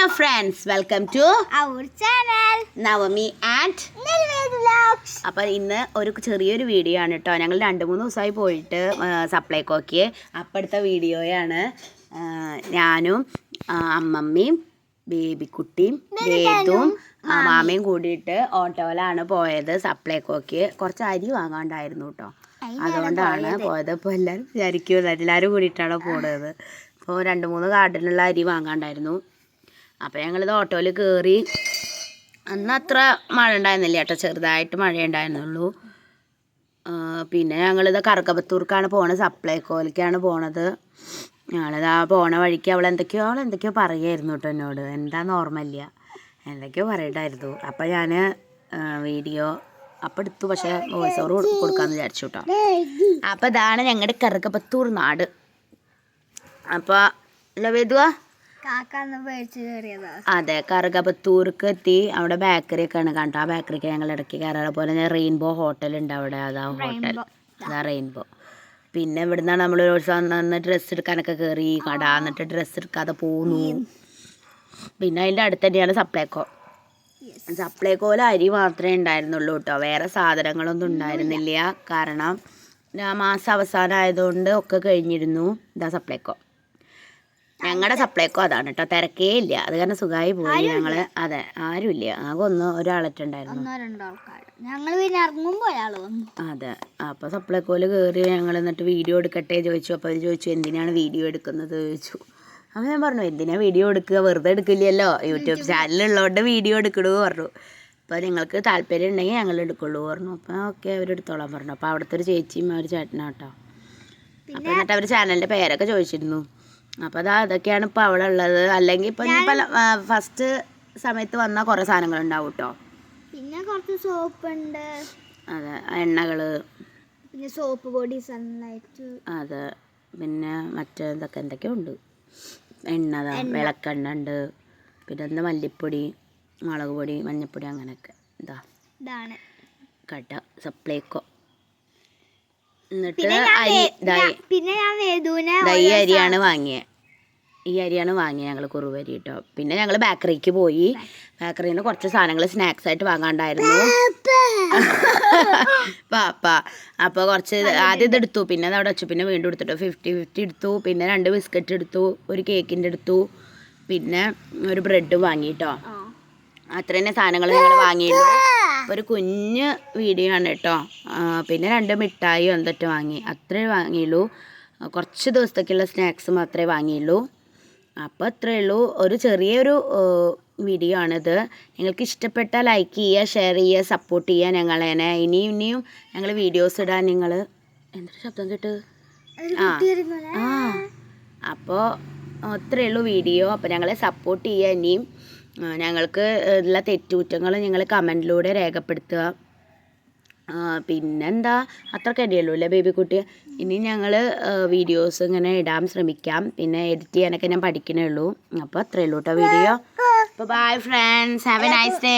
Hello friends welcome to our channel Navami and. അപ്പോൾ ഇന്ന് ഒരു ചെറിയൊരു വീഡിയോ ആണ് കേട്ടോ ഞങ്ങൾ രണ്ട് മൂന്ന് ദിവസമായി പോയിട്ട് സപ്ലൈക്കോക്ക് അപ്പം എടുത്ത വീഡിയോയാണ് ഞാനും അമ്മമ്മയും ബേബിക്കുട്ടിയും വേദും മാമയും കൂടിയിട്ട് ഓട്ടോയിലാണ് പോയത് സപ്ലൈക്കോക്ക് കുറച്ച് അരി വാങ്ങാണ്ടായിരുന്നു കേട്ടോ അതുകൊണ്ടാണ് പോയത്. ഇപ്പോൾ എല്ലാവരും വിചാരിക്കുമല്ലോ എല്ലാവരും കൂടിയിട്ടാണ് പോണത് അപ്പോൾ രണ്ട് മൂന്ന് കാർഡിലുള്ള അരി വാങ്ങാണ്ടായിരുന്നു. അപ്പോൾ ഞങ്ങളിത് ഓട്ടോയിൽ കയറി അന്ന് അത്ര മഴ ഉണ്ടായിരുന്നില്ല കേട്ടോ. ചെറുതായിട്ട് മഴ ഉണ്ടായിരുന്നുള്ളൂ. പിന്നെ ഞങ്ങളിത് കറുക്കപത്തൂർക്കാണ് പോണത്. സപ്ലൈക്കോയിലേക്കാണ് പോണത്. ഞങ്ങളിത് ആ പോണ വഴിക്ക് അവൾ എന്തൊക്കെയോ അവൾ എന്തൊക്കെയോ പറയായിരുന്നു കേട്ടോ എന്നോട്. എന്താന്ന് ഓർമ്മയില്ല. എന്തൊക്കെയോ പറയണ്ടായിരുന്നു. അപ്പം ഞാൻ വീഡിയോ അപ്പം എടുത്തു. പക്ഷേ വോയിസ് ഓവർ കൊടുക്കാമെന്ന് വിചാരിച്ചു കേട്ടോ. അപ്പം ഇതാണ് ഞങ്ങളുടെ കറുക്കപത്തൂർ നാട്. അപ്പോൾ പേടിച്ച് കയറിയതാ അതെ കറുകപത്തൂർക്ക് എത്തി അവിടെ ബേക്കറി ഒക്കെ ആണ് കണ്ടോ ആ ബേക്കറിക്ക് ഞങ്ങൾ ഇടയ്ക്ക് കയറാറ് പോലെ തന്നെ റെയിൻബോ ഹോട്ടൽ ഉണ്ട് അവിടെ. അതാ ഹോട്ടൽ അതാ റെയിൻബോ പിന്നെ ഇവിടുന്നാണ് നമ്മൾ ഒരു ദിവസം അന്ന് ഡ്രസ്സ് എടുക്കാനൊക്കെ കയറി കട എന്നിട്ട് ഡ്രസ്സ് എടുക്കാതെ പോന്നു. പിന്നെ അതിന്റെ അടുത്ത് തന്നെയാണ് സപ്ലൈകോ സപ്ലൈകോയിൽ അരി മാത്രമേ ഉണ്ടായിരുന്നുള്ളൂ കേട്ടോ. വേറെ സാധനങ്ങളൊന്നും ഉണ്ടായിരുന്നില്ല. കാരണം മാസം അവസാനം ആയതുകൊണ്ട് ഒക്കെ കഴിഞ്ഞിരുന്നു. ഇതാ സപ്ലൈക്കോ ഞങ്ങളുടെ സപ്ലൈക്കോ അതാണ് കേട്ടോ തിരക്കേ ഇല്ല. അത് കാരണം സുഖമായി പോയി. ഞങ്ങൾ അതെ ആരുമില്ല ആകെ ഒന്ന് ആൾക്കാർ ഞങ്ങൾ പിന്നെ ഇറങ്ങുമ്പോ ഒരാൾ വന്നു. അതെ. അപ്പോൾ സപ്ലൈക്കോയിൽ കയറി ഞങ്ങൾ എന്നിട്ട് വീഡിയോ എടുക്കട്ടെ ചോദിച്ചു. അപ്പോൾ അവർ ചോദിച്ചു എന്തിനാണ് വീഡിയോ എടുക്കുന്നത് ചോദിച്ചു. അപ്പോൾ ഞാൻ പറഞ്ഞു എന്തിനാ വീഡിയോ എടുക്കുക? വെറുതെ എടുക്കില്ലല്ലോ. യൂട്യൂബ് ചാനലുള്ളതുകൊണ്ട് വീഡിയോ എടുക്കണു പറഞ്ഞു. അപ്പോൾ നിങ്ങൾക്ക് താല്പര്യം ഉണ്ടെങ്കിൽ ഞങ്ങൾ എടുക്കുള്ളൂ പറഞ്ഞു. അപ്പോൾ ഓക്കെ അവരെടുത്തോളാം പറഞ്ഞു. അപ്പോൾ അവിടുത്തെ ഒരു ചേച്ചിയും ഒരു ചേട്ടനാട്ടോ അപ്പോൾ എന്നിട്ട് അവർ ചാനലിന്റെ പേരൊക്കെ ചോദിച്ചിരുന്നു. അപ്പോൾ അതാ അതൊക്കെയാണ് ഇപ്പോൾ അവിടെ ഉള്ളത് അല്ലെങ്കിൽ ഇപ്പോൾ ഇനിയിപ്പോൾ ഫസ്റ്റ് സമയത്ത് വന്നാൽ കുറേ സാധനങ്ങൾ ഉണ്ടാവും കേട്ടോ പിന്നെ കുറച്ച് സോപ്പ് ഉണ്ട് അതെ എണ്ണകൾ പിന്നെ സോപ്പ് പൊടി സൺലൈറ്റ്. അതെ പിന്നെ മറ്റേ ഇതൊക്കെ എന്തൊക്കെയോ ഉണ്ട് എണ്ണ. വിളക്കെണ്ണ ഉണ്ട് പിന്നെ എന്താ മല്ലിപ്പൊടി മുളക് പൊടി മഞ്ഞൾപ്പൊടി അങ്ങനെയൊക്കെ. ഇതാ. ഇതാണ്. കട സപ്ലൈക്കോ എന്നിട്ട് അരി പിന്നെ ഞാൻ അരിയാണ് വാങ്ങിയത് ഈ അരിയാണ് വാങ്ങിയത് ഞങ്ങൾ കുറുവരി കേട്ടോ പിന്നെ ഞങ്ങൾ ബേക്കറിക്ക് പോയി. ബേക്കറിയിൽ നിന്ന് കുറച്ച് സാധനങ്ങൾ സ്നാക്സ് ആയിട്ട് വാങ്ങാണ്ടായിരുന്നു. പാപ്പ. അപ്പോൾ കുറച്ച് ആദ്യം ഇത് എടുത്തു. പിന്നെ അത് അവിടെ വെച്ചു. പിന്നെ വീണ്ടും എടുത്തിട്ടു. ഫിഫ്റ്റി ഫിഫ്റ്റി എടുത്തു. പിന്നെ രണ്ട് ബിസ്ക്കറ്റ് എടുത്തു. ഒരു കേക്കിന്റെ എടുത്തു. പിന്നെ ഒരു ബ്രെഡ് വാങ്ങി കേട്ടോ അത്ര തന്നെ സാധനങ്ങൾ ഞങ്ങൾ വാങ്ങിയുള്ളൂ ഒരു കുഞ്ഞ് വീഡിയോ ആണ് കേട്ടോ പിന്നെ രണ്ട് മിഠായി എന്തൊക്കെ വാങ്ങി. അത്രേ വാങ്ങിയുള്ളൂ. കുറച്ച് ദിവസത്തേക്കുള്ള സ്നാക്സ് മാത്രമേ വാങ്ങിയുള്ളൂ. അപ്പോൾ അത്രേ ഉള്ളൂ. ഒരു ചെറിയൊരു വീഡിയോ ആണിത്. നിങ്ങൾക്ക് ഇഷ്ടപ്പെട്ടാൽ ലൈക്ക് ചെയ്യുക ഷെയർ ചെയ്യുക സപ്പോർട്ട് ചെയ്യുക ഞങ്ങളേനെ ഇനിയും ഇനിയും ഞങ്ങൾ വീഡിയോസ് ഇടാൻ നിങ്ങൾ എന്തൊരു ശബ്ദം കേട്ട്? ആ. ആ. അപ്പോൾ അത്രയേ ഉള്ളൂ വീഡിയോ അപ്പോൾ ഞങ്ങളെ സപ്പോർട്ട് ചെയ്യുക ഇനിയും. ഞങ്ങൾക്ക് ഉള്ള തെറ്റുകുറ്റങ്ങൾ നിങ്ങൾ കമന്റിലൂടെ രേഖപ്പെടുത്തുക. പിന്നെന്താ? അത്രയ്ക്ക് തന്നെയുള്ളൂ അല്ലേ ബേബി കുട്ടി ഇനി ഞങ്ങൾ വീഡിയോസ് ഇങ്ങനെ ഇടാൻ ശ്രമിക്കാം. പിന്നെ എഡിറ്റ് ചെയ്യാനൊക്കെ ഞാൻ പഠിക്കണേ ഉള്ളൂ. അപ്പോൾ അത്രയേ ഉള്ളൂ കേട്ടോ വീഡിയോ അപ്പോൾ bye friends have a nice day